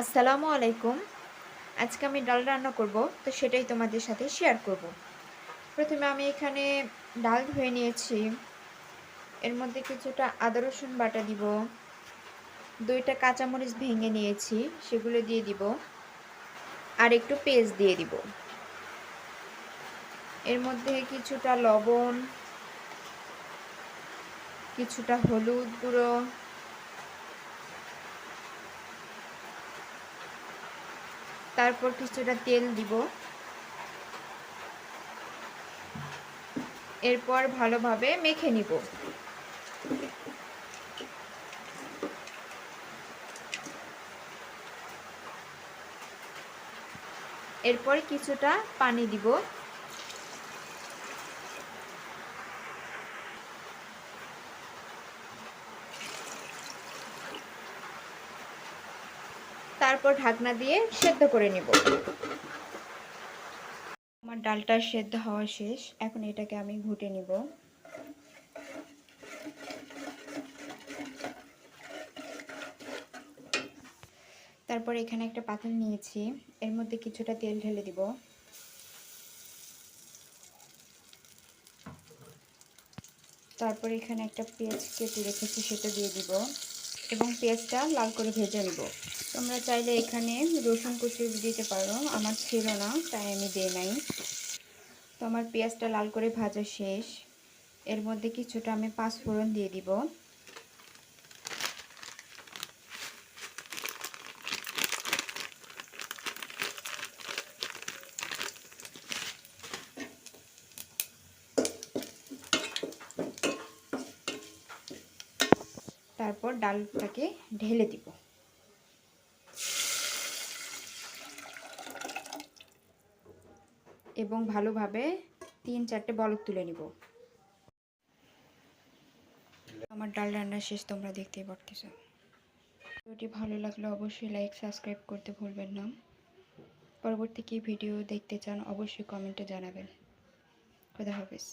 আসসালামু আলাইকুম। আজকে আমি ডাল রান্না করব, তো সেটাই তোমাদের সাথে শেয়ার করব। প্রথমে আমি এখানে ডাল ধুয়ে নিয়েছি। এর মধ্যে কিছুটা আদা, রসুন বাটা দিব। দুইটা কাঁচামরিচ ভেঙে নিয়েছি, সেগুলো দিয়ে দিব। আর একটু পেস্ট দিয়ে দিব। এর মধ্যে কিছুটা লবণ, কিছুটা হলুদ গুঁড়ো তারপর কিছুটা তেল দিব। এরপর ভালোভাবে মেখে নিব। এরপর কিছুটা পানি দিব। তারপর ঢাকনা দিয়ে সেদ্ধ করে নিব। আমার ডালটা সেদ্ধ হওয়া শেষ। এখন এটাকে আমি ঘুটে নিব। তারপর এখানে একটা পাতিল নিয়েছি। এর মধ্যে কিছুটা তেল ঢেলে দিব। তারপর এখানে একটা পেঁয়াজ কেটে রেখেছি, সেটা দিয়ে দিব। এবং পেঁয়াজটা লাল করে ভেজে নেব। তোমরা চাইলে এখানে রসুন কুচি দিতে পারো, আমার ছিল না, তাই আমি দিয়ে নাই। তো আমার পেঁয়াজটা লাল করে ভাজা শেষ। এর মধ্যে কিছুটা আমি পাঁচ ফোড়ন দিয়ে দিব। তারপর ডালটাকে ঢেলে দিব। এবং ভালোভাবে তিন চারটে বলক তুলে নিব। আমার ডাল রান্না শেষ, তোমরা দেখতেই পারতেছ। ভিডিওটি ভালো লাগলে অবশ্যই লাইক সাবস্ক্রাইব করতে ভুলবেন না। পরবর্তী কী ভিডিও দেখতে চান অবশ্যই কমেন্টে জানাবেন। খুদা হাফিজ।